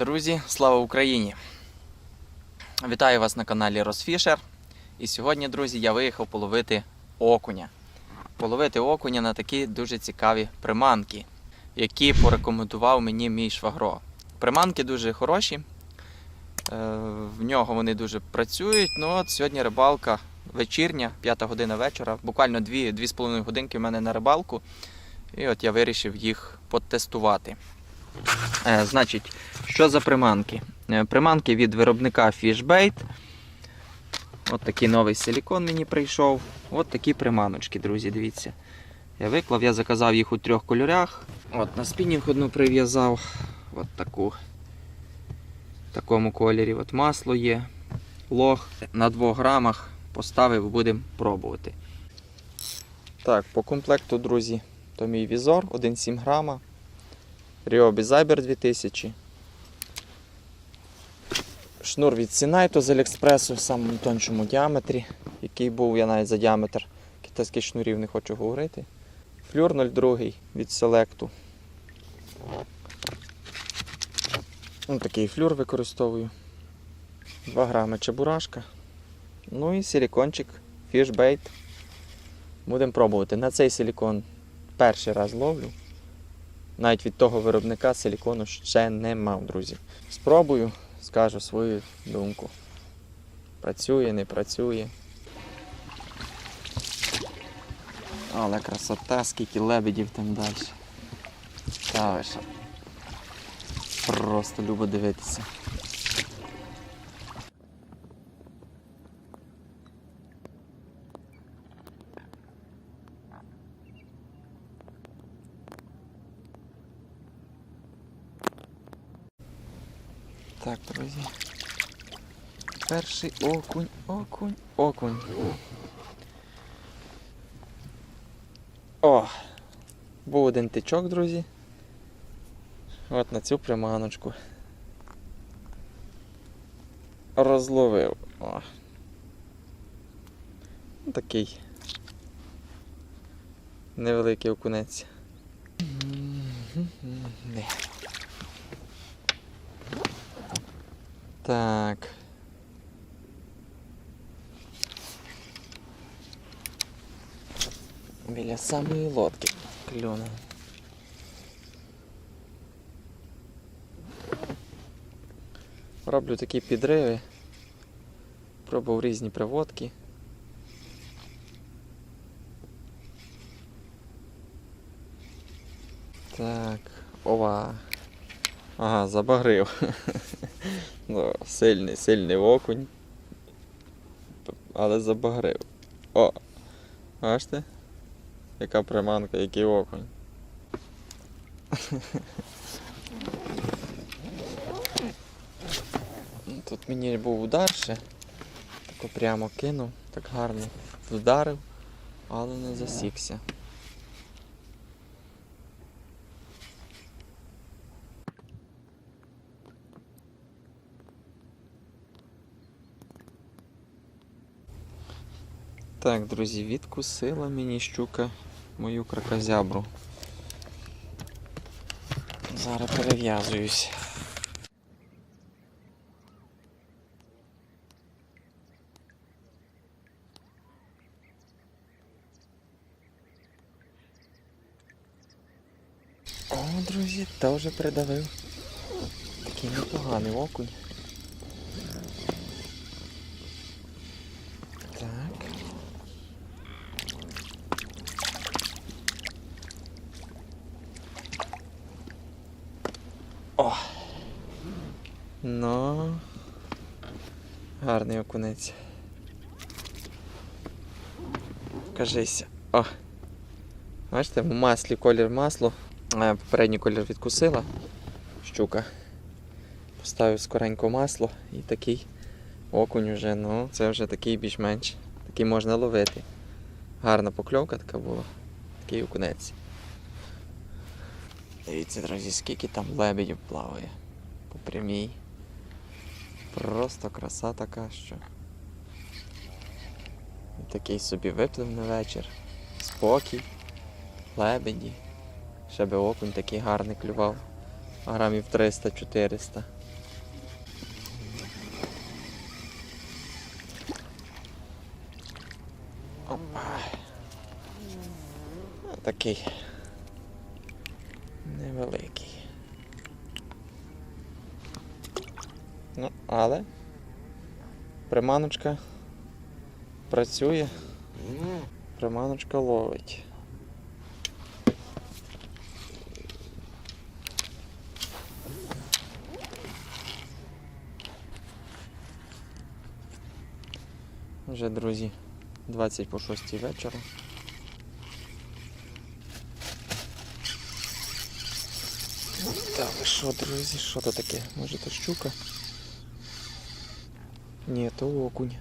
Друзі, слава Україні! Вітаю вас на каналі Росфішер. І сьогодні, друзі, я виїхав половити окуня. Половити окуня на такі дуже цікаві приманки, які порекомендував мені мій швагро. Приманки дуже хороші, е, в нього вони дуже працюють. Ну от сьогодні рибалка вечірня, 5 година вечора, буквально 2-2,5 годинки в мене на рибалку. І от я вирішив їх потестувати. Е, значить, що за приманки? Е, Приманки від виробника Fishbait. От такий новий силікон мені прийшов. От такі приманочки, друзі, дивіться. Я виклав, я заказав їх у трьох кольорах. От на спінінг одну прив'язав. От таку. В такому кольорі. От масло є. Лог на 2 грамах поставив, будемо пробувати. Так, по комплекту, друзі, то мій візор 1,7 грама. Ryobi Zyber 2000. Шнур від Sinaito з Аліекспресу в самому тоншому діаметрі, який був я навіть за діаметр китайських шнурів не хочу говорити. Флюр 02 від Селекту. Ось такий флюр використовую. 2 грами чебурашка. Ну і силікончик Fishbait. Будемо пробувати. На цей силікон перший раз ловлю. Навіть від того виробника силікону ще не мав, друзі. Спробую, скажу свою думку. Працює, не працює. Але красота, скільки лебедів там далі. Та ви що. Просто любо дивитися. Так, друзі. Перший окунь, окунь, окунь. О! Був один тичок, друзі. От на цю приманочку. Розловив. О. Такий. Невеликий окунець. Не. Так. Біля самої лодки клюнув. Роблю такі підриви. Пробував різні приводки. Так, ова. Ага, забагрив. Ну, сильний, сильний окунь. Але забагрив. О! Бачите? Яка приманка, який окунь. Тут мені був удар ще. Тако прямо кинув, так гарно вдарив, але не засікся. Так, друзі, відкусила мені щука мою кракозябру. Зараз перев'язуюсь. О, друзі, теж придавив. Такий непоганий окунь. Так. О! Ну. Гарний окунець. Кажися. О! Бачите, в маслі колір масло. Е, Попередній колір відкусила щука. Поставив скоренько масло і такий окунь вже, ну, це вже такий більш-менш. Такий можна ловити. Гарна покльовка така була. Такий окунець. Дивіться, друзі, скільки там лебедів плаває по прямій. Просто краса така, що. І такий собі виплив на вечір. Спокій, лебеді. Ще би окунь такий гарний клював. Грамів 300-400. Такий. Приманочка працює, приманочка ловить. Вже, друзі, 20 по 6 вечора. Так, що, друзі, що то таке? Може то щука? Ні, то окунь.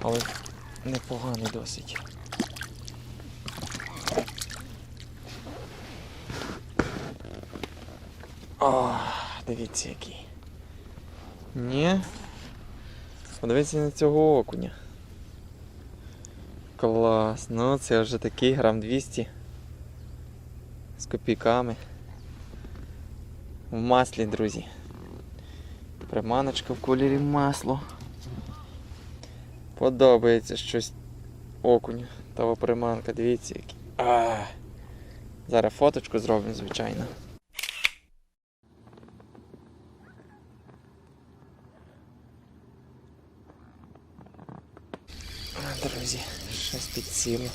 Але непоганий досить. О, дивіться який. Ні. Подивіться на цього окуня. Клас. Ну це вже такий грам 200 з копійками. В маслі, друзі. Приманочка в кольорі масло. Подобається щось окунь. Того приманка, дивіться який. А, Зараз фоточку зробимо, звичайно. Друзі, щось підсіло.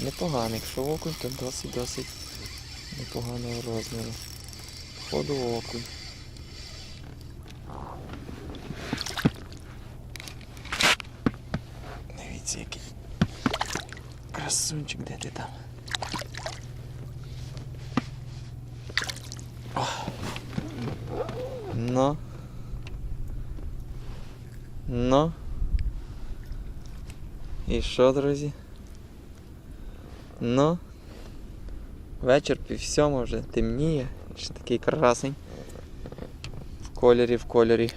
Непоганий, якщо окунь, то досить-досить непоганого розміру. Походу окунь. Дивіться, який красунчик, де ти там? О. Ну. І що, друзі? Ну. Вечір пів сьома вже темніє. Ще такий красень. В кольорі, в кольорі.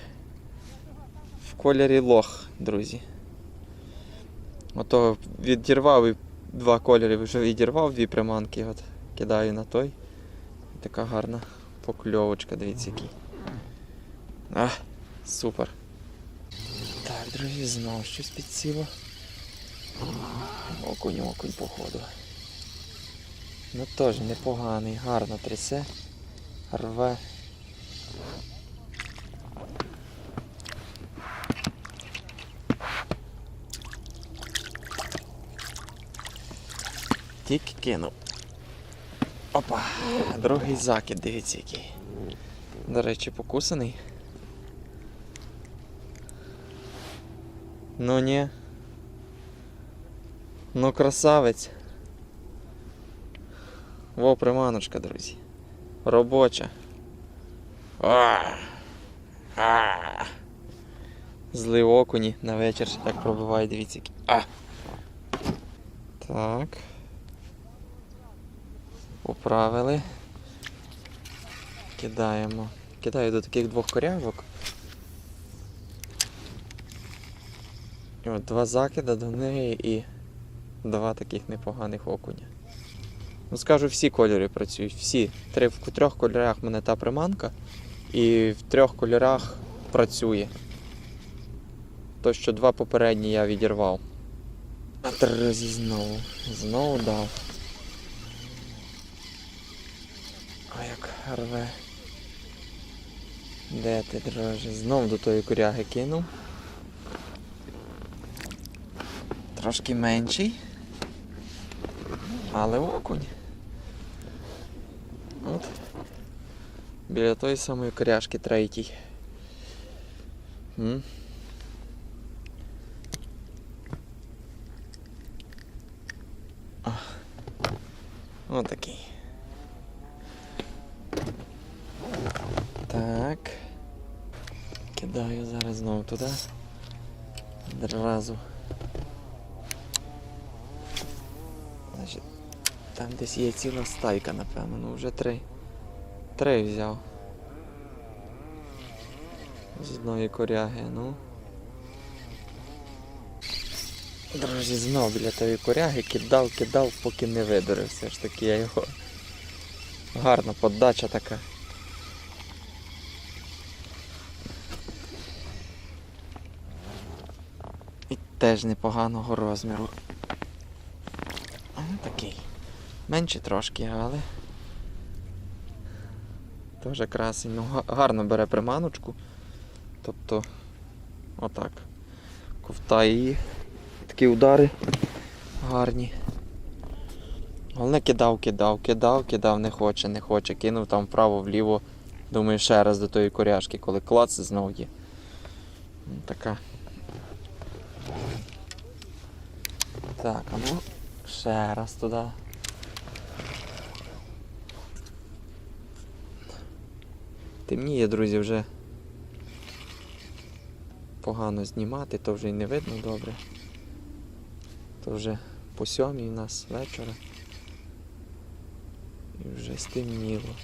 В кольорі лох, друзі. Ото відірвав і два кольори вже відірвав дві приманки. От кидаю на той. Така гарна покльовочка, дивіться який. А, супер. Так, друзі, знову щось підсіло. Окунь, окунь, походу. Ну теж непоганий, гарно трясе, рве. Тільки кинув. Опа, другий закид, дивіться який. До речі, покусаний. Ну ні. Ну красавець. Во приманочка, друзі. Робоча. А! А! Зли окуні на вечір ще так пробиває, дивіться. А! Так. Поправили. Кидаємо. Кидаю до таких двох корявок. І от два закида до неї і два таких непоганих окуня. Ну, скажу, всі кольори працюють. Всі. Три, в трьох кольорах в мене та приманка, і в трьох кольорах працює. То, що два попередні я відірвав. А друзі, знову. Знову дав. А як рве. Де ти, друже? Знов до тої коряги кинув. Трошки менший. Але окунь. От. Біля тої самої коряшки третій. М? Отакий. Знову туди. Одразу. Там десь є ціла стайка, напевно, ну вже три. Три взяв. З одної коряги, ну. Друзі, знов біля тої коряги кидав, кидав, поки не видурив. Все ж таки я його. Гарна подача така. І теж непоганого розміру. Такий. Менше трошки, але. Теж красень. Ну, гарно бере приманочку. Тобто, отак. Ковтає її. Такі удари гарні. Головне кидав, кидав, кидав, кидав, не хоче, не хоче. Кинув там вправо, вліво. Думаю, ще раз до тої коряшки, коли клац знов є. Така. Так, а ну ще раз туди. Темніє, друзі, вже погано знімати, то вже й не видно добре. То вже по сьомій у нас вечора. І вже стемніло.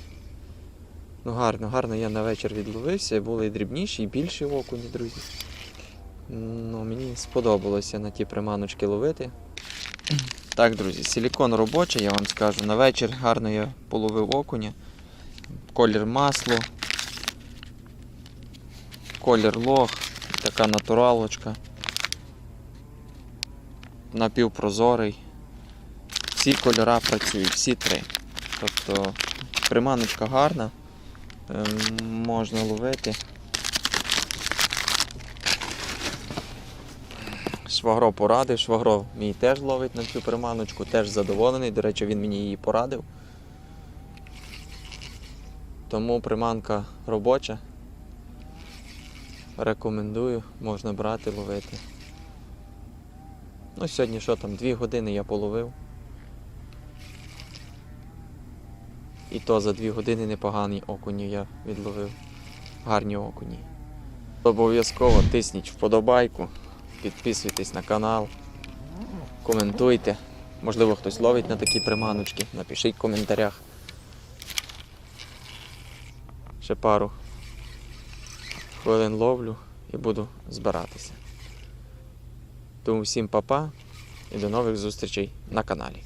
Ну гарно, гарно я на вечір відловився, були і дрібніші, і більші окуні, друзі. Ну, мені сподобалося на ті приманочки ловити. Так, друзі, силікон робочий, я вам скажу. На вечір гарно я половив окуня. Колір масло. Колір лох, така натуралочка. Напівпрозорий. Всі кольора працюють, всі три. Тобто приманочка гарна, ем, можна ловити. Швагро порадив, швагро мій теж ловить на цю приманочку, теж задоволений. До речі, він мені її порадив. Тому приманка робоча. Рекомендую, можна брати, ловити. Ну, сьогодні що там, дві години я половив. І то за дві години непогані окуні я відловив. Гарні окуні. Обов'язково тисніть вподобайку, підписуйтесь на канал, коментуйте. Можливо, хтось ловить на такі приманочки. Напишіть в коментарях. Ще пару хвилин ловлю і буду збиратися. Тому всім па-па і до нових зустрічей на каналі.